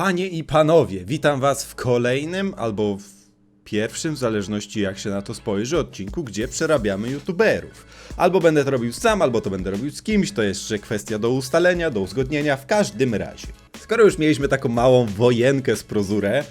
Panie i panowie, witam was w kolejnym albo w pierwszym, w zależności jak się na to spojrzy, odcinku, gdzie przerabiamy youtuberów. Albo będę to robił sam, albo to będę robił z kimś, to jeszcze kwestia do ustalenia, do uzgodnienia, w każdym razie. Skoro już mieliśmy taką małą wojenkę z prozurę,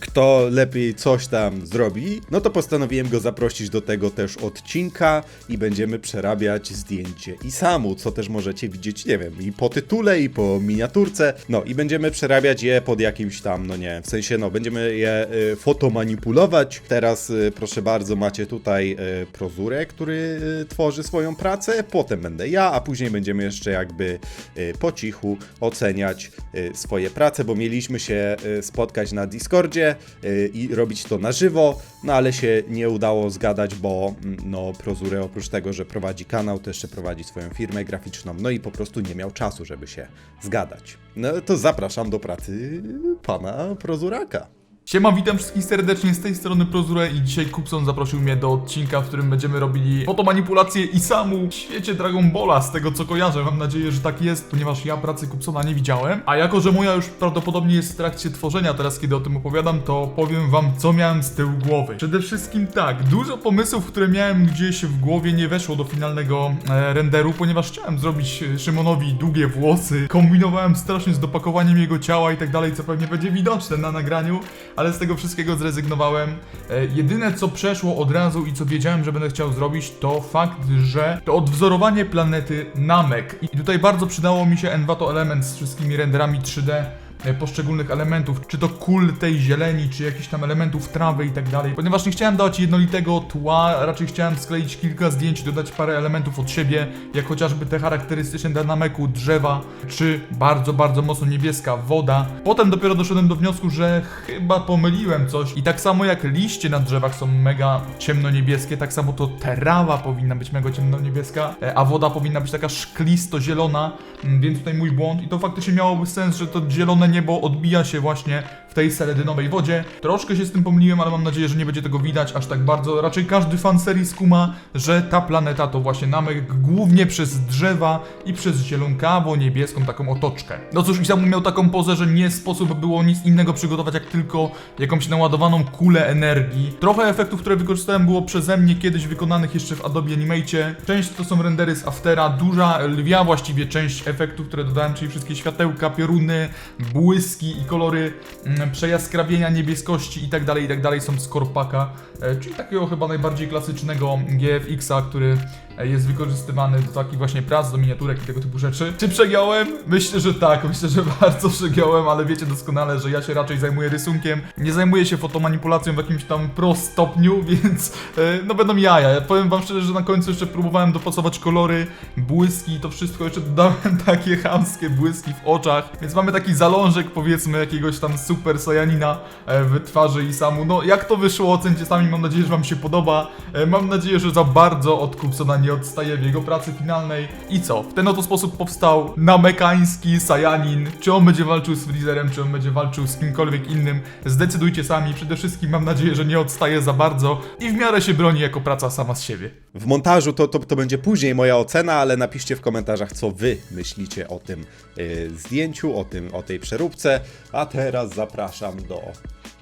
kto lepiej coś tam zrobi, no to postanowiłem go zaprosić do tego też odcinka i będziemy przerabiać zdjęcie i samu, co też możecie widzieć, nie wiem, i po tytule, i po miniaturce, no i będziemy przerabiać je pod jakimś tam, no nie, w sensie, no, będziemy je y, fotomanipulować. Teraz, y, proszę bardzo, macie tutaj y, prozurę, który y, tworzy swoją pracę, potem będę ja, a później będziemy jeszcze jakby y, po cichu oceniać y, swoje prace, bo mieliśmy się y, spotkać na Discordzie y, i robić to na żywo, no ale się nie udało zgadać, bo mm, no Prozure oprócz tego, że prowadzi kanał, to jeszcze prowadzi swoją firmę graficzną, no i po prostu nie miał czasu, żeby się zgadać. No to zapraszam do pracy pana Prozuraka. Siema, witam wszystkich serdecznie z tej strony Prozure i dzisiaj Kupson zaprosił mnie do odcinka, w którym będziemy robili fotomanipulację i samu w świecie Dragon Balla, z tego co kojarzę. Mam nadzieję, że tak jest, ponieważ ja pracy Kupsona nie widziałem. A jako, że moja już prawdopodobnie jest w trakcie tworzenia teraz, kiedy o tym opowiadam, to powiem wam, co miałem z tyłu głowy. Przede wszystkim tak, dużo pomysłów, które miałem gdzieś w głowie nie weszło do finalnego e, renderu, ponieważ chciałem zrobić e, Szymonowi długie włosy, kombinowałem strasznie z dopakowaniem jego ciała i tak dalej, co pewnie będzie widoczne na nagraniu, ale z tego wszystkiego zrezygnowałem. E, jedyne co przeszło od razu i co wiedziałem, że będę chciał zrobić, to fakt, że to odwzorowanie planety Namek. I tutaj bardzo przydało mi się Envato Element z wszystkimi renderami 3D e, poszczególnych elementów, czy to kul tej zieleni, czy jakichś tam elementów trawy i tak dalej, ponieważ nie chciałem dać jednolitego tła, raczej chciałem skleić kilka zdjęć, dodać parę elementów od siebie, jak chociażby te charakterystyczne dla nameku drzewa, czy bardzo, bardzo mocno niebieska woda. Potem dopiero doszedłem do wniosku, że chyba pomyliłem coś i tak samo jak liście na drzewach są mega ciemno-niebieskie, tak samo to trawa powinna być mega ciemno-niebieska, e, a woda powinna być taka szklisto-zielona, mm, więc tutaj mój błąd i to faktycznie miałoby sens, że to zielone niebo odbija się właśnie w tej seledynowej wodzie. Troszkę się z tym pomyliłem, ale mam nadzieję, że nie będzie tego widać aż tak bardzo. Raczej każdy fan serii skuma, że ta planeta to właśnie namek głównie przez drzewa i przez zielonkawo-niebieską taką otoczkę. No cóż, Isamu miał taką pozę, że nie sposób było nic innego przygotować, jak tylko jakąś naładowaną kulę energii. Trochę efektów, które wykorzystałem było przeze mnie kiedyś wykonanych jeszcze w Adobe Animate. Część to są rendery z Aftera, duża, lwia właściwie część efektów, które dodałem, czyli wszystkie światełka, pioruny, błyski i kolory mm, przejaskrawienia niebieskości i tak dalej, i tak dalej są z Korpaka, e, czyli takiego chyba najbardziej klasycznego GFX-a, który e, jest wykorzystywany do takich właśnie prac, do miniaturek i tego typu rzeczy. Czy przegiąłem? Myślę, że tak, myślę, że bardzo przegiąłem, ale wiecie doskonale, że ja się raczej zajmuję rysunkiem, nie zajmuję się fotomanipulacją w jakimś tam pro stopniu, więc e, no będą jaja. Ja powiem wam szczerze, że na końcu jeszcze próbowałem dopasować kolory, błyski i to wszystko, jeszcze dodałem takie chamskie błyski w oczach, więc mamy taki zalążek powiedzmy jakiegoś tam super sajanina e, w twarzy i samu. No jak to wyszło, ocencie sami, mam nadzieję, że wam się podoba. E, Mam nadzieję, że za bardzo od Kupsona nie odstaje w jego pracy finalnej. I co? W ten oto sposób powstał namekański Sajanin. Czy on będzie walczył z Freezerem, czy on będzie walczył z kimkolwiek innym, zdecydujcie sami. Przede wszystkim mam nadzieję, że nie odstaje za bardzo i w miarę się broni jako praca sama z siebie. W montażu to, to, to będzie później moja ocena, ale napiszcie w komentarzach, co wy myślicie o tym y, zdjęciu, o, tym, o tej przeróbce. A teraz zapraszam do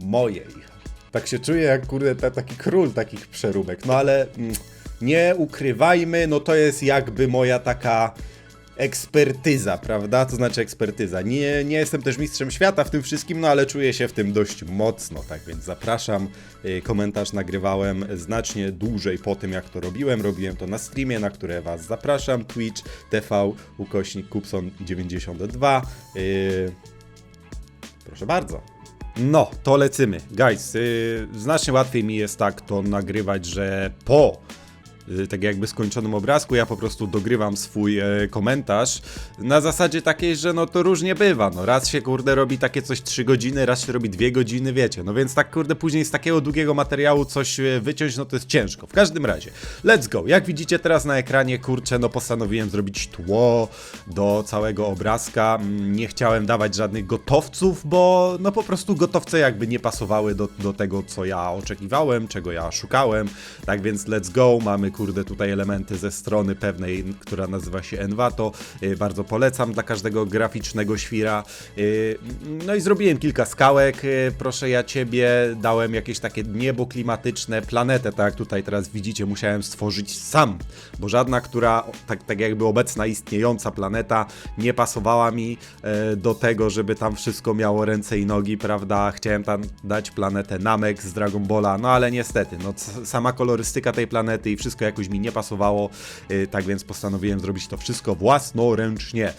mojej. Tak się czuję jak kurde ta, taki król takich przeróbek. No ale mm, nie ukrywajmy, no to jest jakby moja taka ekspertyza, prawda? To znaczy ekspertyza. Nie, nie jestem też mistrzem świata w tym wszystkim, no ale czuję się w tym dość mocno, tak więc zapraszam. Y, Komentarz nagrywałem znacznie dłużej po tym, jak to robiłem. Robiłem to na streamie, na które Was zapraszam. Twitch, TV, ukośnik Kupson92. Yy... Proszę bardzo. No, to lecymy. Guys, yy, znacznie łatwiej mi jest tak to nagrywać, że po tak jakby skończonym obrazku, ja po prostu dogrywam swój e, komentarz na zasadzie takiej, że no to różnie bywa, no raz się kurde robi takie coś 3 godziny, raz się robi 2 godziny, wiecie, no więc tak kurde później z takiego długiego materiału coś e, wyciąć, no to jest ciężko. W każdym razie, let's go. Jak widzicie teraz na ekranie, kurczę, no postanowiłem zrobić tło do całego obrazka, Mm, nie chciałem dawać żadnych gotowców, bo no po prostu gotowce jakby nie pasowały do, do tego, co ja oczekiwałem, czego ja szukałem, tak więc let's go, mamy kurde, tutaj elementy ze strony pewnej, która nazywa się Envato. Y, Bardzo polecam dla każdego graficznego świra. Y, No i zrobiłem kilka skałek, y, proszę ja ciebie, dałem jakieś takie niebo klimatyczne, planetę, tak jak tutaj teraz widzicie, musiałem stworzyć sam, bo żadna, która tak, tak jakby obecna istniejąca planeta nie pasowała mi do tego, żeby tam wszystko miało ręce i nogi, prawda? Chciałem tam dać planetę Namek z Dragon Balla, no ale niestety, no sama kolorystyka tej planety i wszystko jakoś mi nie pasowało, y, tak więc postanowiłem zrobić to wszystko własnoręcznie.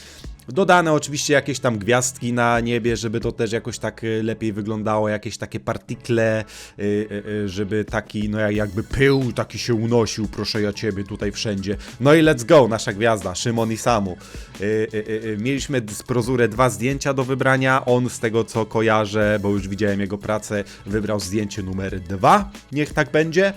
Dodane oczywiście jakieś tam gwiazdki na niebie, żeby to też jakoś tak y, lepiej wyglądało, jakieś takie partikle, y, y, żeby taki, no jak- jakby pył taki się unosił, proszę ja ciebie, tutaj wszędzie. No i let's go, nasza gwiazda, Szymon i Samu. Mieliśmy z Prozurę dwa zdjęcia do wybrania, on z tego co kojarzę, bo już widziałem jego pracę, wybrał zdjęcie numer dwa, niech tak będzie.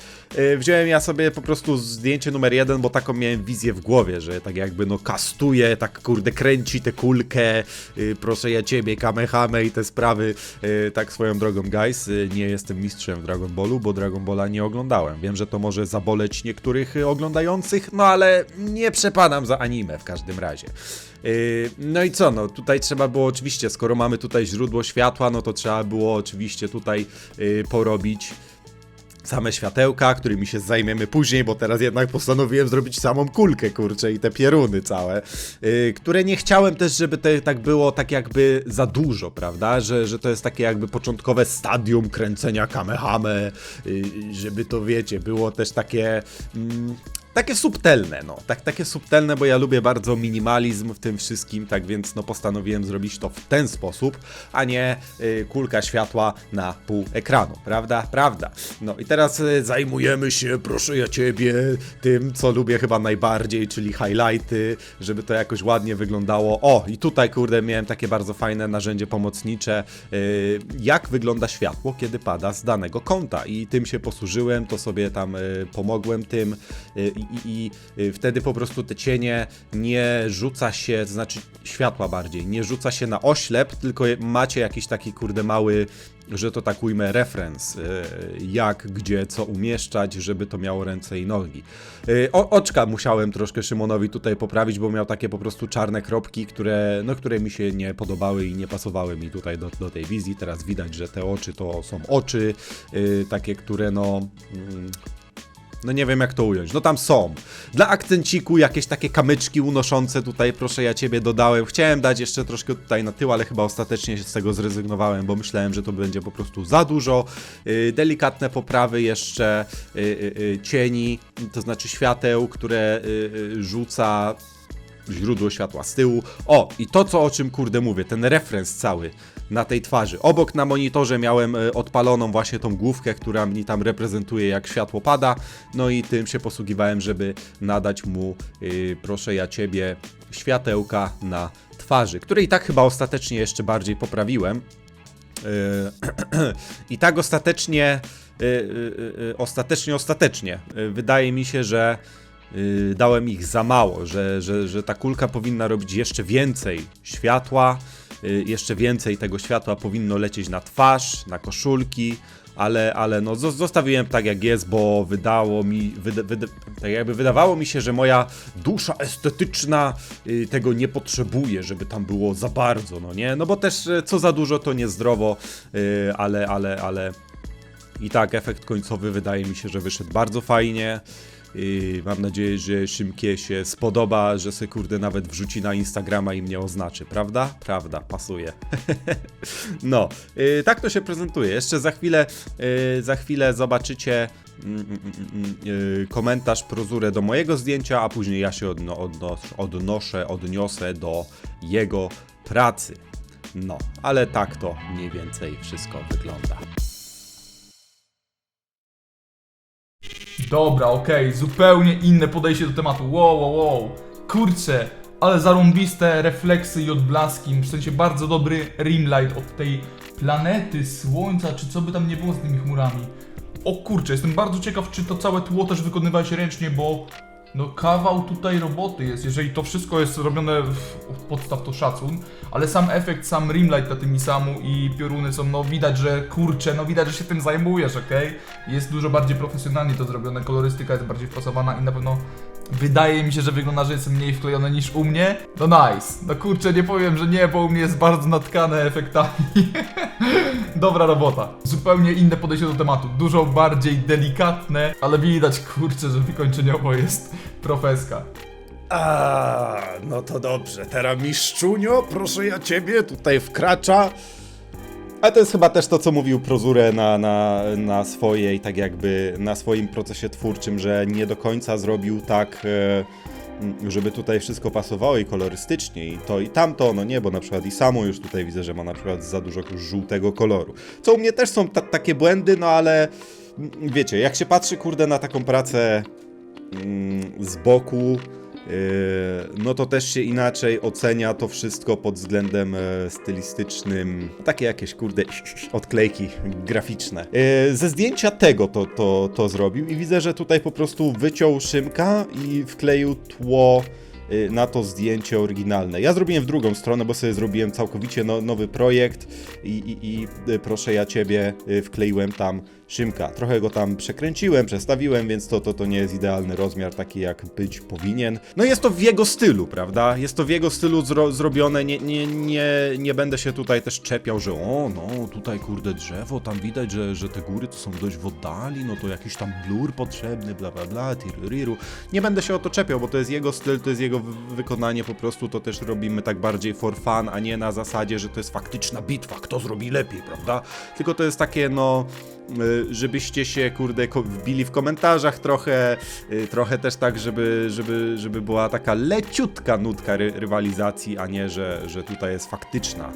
Wziąłem ja sobie po prostu zdjęcie numer jeden, bo taką miałem wizję w głowie, że tak jakby no kastuje, tak kurde kręci tę kulkę, y, proszę ja ciebie, kamehame i te sprawy. Y, Tak swoją drogą, guys, y, nie jestem mistrzem w Dragon Ballu, bo Dragon Balla nie oglądałem. Wiem, że to może zaboleć niektórych oglądających, no ale nie przepadam za anime w każdym razie. No i co, no tutaj trzeba było oczywiście, skoro mamy tutaj źródło światła, no to trzeba było oczywiście tutaj porobić same światełka, którymi się zajmiemy później, bo teraz jednak postanowiłem zrobić samą kulkę, kurczę, i te pieruny całe, yy, które nie chciałem też, żeby to tak było tak jakby za dużo, prawda, że, że to jest takie jakby początkowe stadium kręcenia kamehame, yy, żeby to, wiecie, było też takie... Mm, takie subtelne, no, tak, takie subtelne, bo ja lubię bardzo minimalizm w tym wszystkim, tak więc no postanowiłem zrobić to w ten sposób, a nie y, kulka światła na pół ekranu, prawda? Prawda. No i teraz y, zajmujemy się, proszę ja ciebie, tym, co lubię chyba najbardziej, czyli highlighty, żeby to jakoś ładnie wyglądało. O, i tutaj, kurde, miałem takie bardzo fajne narzędzie pomocnicze, y, jak wygląda światło, kiedy pada z danego kąta i tym się posłużyłem, to sobie tam y, pomogłem tym y, i, i, y, wtedy po prostu te cienie nie rzuca się, to znaczy światła bardziej, nie rzuca się na oślep, tylko macie jakiś taki kurde mały, że to tak ujmę, referens, y, jak, gdzie, co umieszczać, żeby to miało ręce i nogi. Y, O, oczka musiałem troszkę Szymonowi tutaj poprawić, bo miał takie po prostu czarne kropki, które, no, które mi się nie podobały i nie pasowały mi tutaj do, do tej wizji. Teraz widać, że te oczy to są oczy, takie, które no... mm, no nie wiem jak to ująć. No tam są. Dla akcenciku jakieś takie kamyczki unoszące tutaj, proszę ja ciebie dodałem. Chciałem dać jeszcze troszkę tutaj na tył, ale chyba ostatecznie się z tego zrezygnowałem, bo myślałem, że to będzie po prostu za dużo. Yy, delikatne poprawy jeszcze yy, yy, cieni, to znaczy świateł, które yy, yy, rzuca źródło światła z tyłu. O, i to co o czym kurde mówię, ten referenc cały na tej twarzy. Obok na monitorze miałem e, odpaloną właśnie tą główkę, która mi tam reprezentuje jak światło pada. No i tym się posługiwałem, żeby nadać mu, yy, proszę ja ciebie, światełka na twarzy, które i tak chyba ostatecznie jeszcze bardziej poprawiłem. Yy, I tak ostatecznie, yy, ostatecznie, ostatecznie, wydaje mi się, że yy, dałem ich za mało, że, że, że ta kulka powinna robić jeszcze więcej światła, yy, jeszcze więcej tego światła powinno lecieć na twarz, na koszulki, ale, ale no zo- zostawiłem tak jak jest, bo wydało mi, wyda, wyda, tak jakby wydawało mi się, że moja dusza estetyczna y, tego nie potrzebuje, żeby tam było za bardzo, no nie? No bo też y, co za dużo to niezdrowo, y, ale, ale, ale i tak efekt końcowy wydaje mi się, że wyszedł bardzo fajnie. I mam nadzieję, że Szymkie się spodoba, że se kurde nawet wrzuci na Instagrama i mnie oznaczy, prawda? Prawda, pasuje. no, y, tak to się prezentuje. Jeszcze za chwilę, y, za chwilę zobaczycie mm, mm, mm, y, komentarz prozurę do mojego zdjęcia, a później ja się odno, odnos, odnoszę, odniosę do jego pracy. No, ale tak to mniej więcej wszystko wygląda. Dobra, okej, zupełnie inne podejście do tematu. Wow, wow, wow. Kurczę, ale zarąbiste refleksy i odblaski, w sensie bardzo dobry rimlight od tej planety, słońca, czy co by tam nie było z tymi chmurami. O kurczę, jestem bardzo ciekaw, czy to całe tło też wykonywałeś ręcznie, bo No kawał tutaj roboty jest, jeżeli to wszystko jest robione w, w podstaw to szacun, ale sam efekt, sam rimlight na tym Isamu i pioruny są, no widać, że kurczę, no widać, że się tym zajmujesz, okej? Jest dużo bardziej profesjonalnie to zrobione, kolorystyka jest bardziej wpasowana i na pewno wydaje mi się, że wygląda, że jest mniej wklejone niż u mnie. No nice, no kurczę, nie powiem, że nie, bo u mnie jest bardzo natkane efektami. Dobra robota. Zupełnie inne podejście do tematu. Dużo bardziej delikatne, ale widać kurczę, że wykończeniowo jest profeska. A, no to dobrze. Teraz mistrzunio, proszę ja ciebie, tutaj wkracza. A to jest chyba też to, co mówił Prozure na, na, na swojej, tak jakby, na swoim procesie twórczym, że nie do końca zrobił tak, e, żeby tutaj wszystko pasowało i kolorystycznie, i to i tamto, no nie, bo na przykład i samo już tutaj widzę, że ma na przykład za dużo żółtego koloru. Co u mnie też są ta, takie błędy, no ale wiecie, jak się patrzy, kurde, na taką pracę mm, z boku, no to też się inaczej ocenia to wszystko pod względem e, stylistycznym. Takie jakieś, kurde, odklejki graficzne. Yy, Ze zdjęcia tego to, to, to zrobił i widzę, że tutaj po prostu wyciął szymka i wkleił tło yy, na to zdjęcie oryginalne. Ja zrobiłem w drugą stronę, bo sobie zrobiłem całkowicie no, nowy projekt i, i, i y, proszę ja ciebie y, wkleiłem tam Szymka. Trochę go tam przekręciłem, przestawiłem, więc to, to, to nie jest idealny rozmiar taki jak być powinien. No jest to w jego stylu, prawda? Jest to w jego stylu zro zrobione, nie, nie, nie, nie będę się tutaj też czepiał, że o, no tutaj kurde drzewo, tam widać, że, że te góry to są dość w oddali, no to jakiś tam blur potrzebny, bla bla bla, tiruriru. Nie będę się o to czepiał, bo to jest jego styl, to jest jego wy- wykonanie, po prostu to też robimy tak bardziej for fun, a nie na zasadzie, że to jest faktyczna bitwa, kto zrobi lepiej, prawda? Tylko to jest takie, no żebyście się, kurde, wbili w komentarzach trochę, y, trochę też tak, żeby, żeby, żeby była taka leciutka nutka ry- rywalizacji, a nie, że, że tutaj jest faktyczna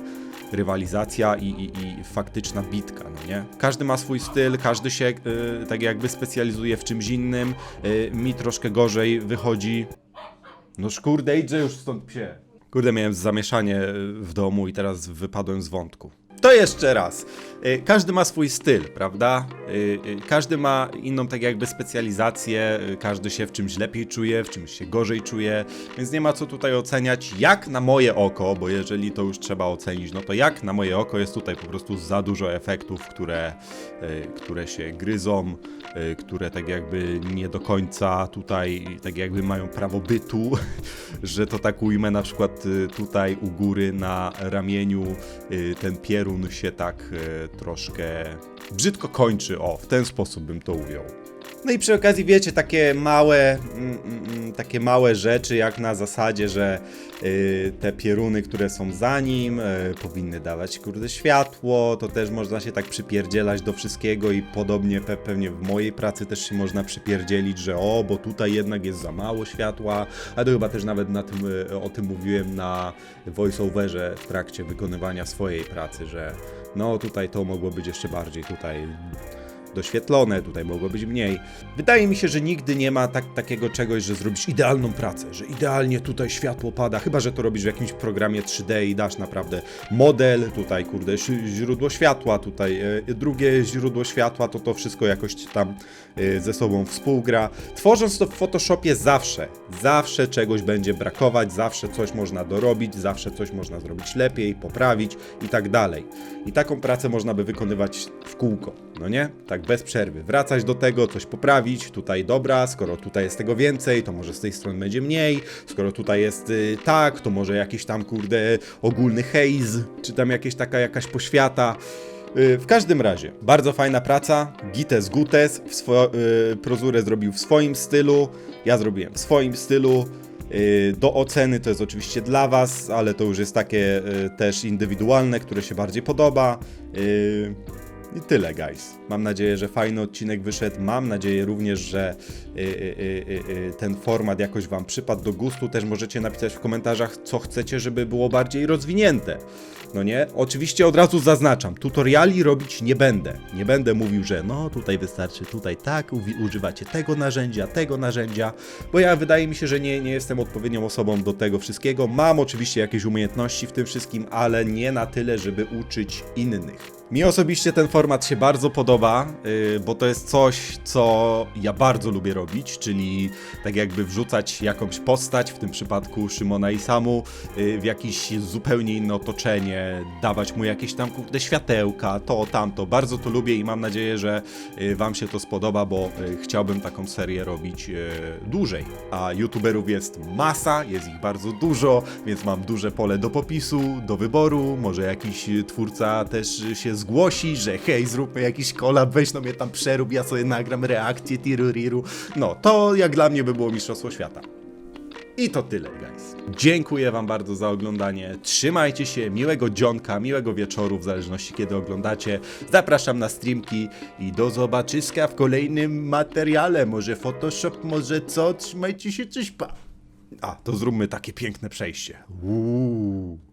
rywalizacja i, i, i faktyczna bitka, no nie? Każdy ma swój styl, każdy się y, tak jakby specjalizuje w czymś innym, y, mi troszkę gorzej wychodzi no kurde, idźże już stąd psie. Kurde, miałem zamieszanie y, w domu i teraz wypadłem z wątku. To jeszcze raz. Y, Każdy ma swój styl, prawda? Y, y, Każdy ma inną tak jakby specjalizację, każdy się w czymś lepiej czuje, w czymś się gorzej czuje, więc nie ma co tutaj oceniać jak na moje oko, bo jeżeli to już trzeba ocenić, no to jak na moje oko jest tutaj po prostu za dużo efektów, które, które się gryzą, które tak jakby nie do końca tutaj tak jakby mają prawo bytu, że to tak ujmę na przykład tutaj u góry na ramieniu ten pierun się tak y, troszkę brzydko kończy, o w ten sposób bym to ujął. No i przy okazji wiecie, takie małe, mm, mm, mm, takie małe rzeczy jak na zasadzie, że y, te pieruny, które są za nim, y, powinny dawać kurde światło, to też można się tak przypierdzielać do wszystkiego i podobnie pe pewnie w mojej pracy też się można przypierdzielić, że o, bo tutaj jednak jest za mało światła, a to chyba też nawet na tym, y, o tym mówiłem na voiceoverze w trakcie wykonywania swojej pracy, że no tutaj to mogło być jeszcze bardziej tutaj doświetlone, tutaj mogło być mniej. Wydaje mi się, że nigdy nie ma tak, takiego czegoś, że zrobisz idealną pracę, że idealnie tutaj światło pada, chyba że to robisz w jakimś programie 3D i dasz naprawdę model, tutaj kurde źródło światła, tutaj e, drugie źródło światła, to to wszystko jakoś tam e, ze sobą współgra. Tworząc to w Photoshopie zawsze, zawsze czegoś będzie brakować, zawsze coś można dorobić, zawsze coś można zrobić lepiej, poprawić i tak dalej. I taką pracę można by wykonywać w kółko, no nie? Tak bez przerwy. Wracać do tego, coś poprawić, tutaj dobra, skoro tutaj jest tego więcej, to może z tej strony będzie mniej, skoro tutaj jest y, tak, to może jakiś tam kurde ogólny haze, czy tam jakieś taka jakaś poświata. Y, W każdym razie, bardzo fajna praca. Gites Gutes. W swo- y, zrobił w swoim stylu. Ja zrobiłem w swoim stylu. Y, Do oceny to jest oczywiście dla Was, ale to już jest takie też indywidualne, które się bardziej podoba. Y, I tyle, guys. Mam nadzieję, że fajny odcinek wyszedł. Mam nadzieję również, że y, y, y, y, ten format jakoś Wam przypadł do gustu. Też możecie napisać w komentarzach, co chcecie, żeby było bardziej rozwinięte. No nie? Oczywiście od razu zaznaczam, tutoriali robić nie będę. Nie będę mówił, że no tutaj wystarczy, tutaj tak, używacie tego narzędzia, tego narzędzia, bo ja wydaje mi się, że nie, nie jestem odpowiednią osobą do tego wszystkiego. Mam oczywiście jakieś umiejętności w tym wszystkim, ale nie na tyle, żeby uczyć innych. Mi osobiście ten format się bardzo podoba, yy, bo to jest coś, co ja bardzo lubię robić, czyli tak jakby wrzucać jakąś postać, w tym przypadku Szymona i Samu, yy, w jakieś zupełnie inne otoczenie, dawać mu jakieś tam kurde światełka, to, tamto. Bardzo to lubię i mam nadzieję, że yy, wam się to spodoba, bo chciałbym taką serię robić dłużej. A youtuberów jest masa, jest ich bardzo dużo, więc mam duże pole do popisu, do wyboru. Może jakiś y, twórca też y, się zgłosi, że hej, zróbmy jakiś kolab, weź no mnie tam przerób, ja sobie nagram reakcję, tiruriru. No, to jak dla mnie by było Mistrzostwo Świata. I to tyle, guys. Dziękuję Wam bardzo za oglądanie. Trzymajcie się, miłego dzionka, miłego wieczoru, w zależności kiedy oglądacie. Zapraszam na streamki i do zobaczyska w kolejnym materiale. Może Photoshop, może co? Trzymajcie się, cześć pa. A, to zróbmy takie piękne przejście. Uuu.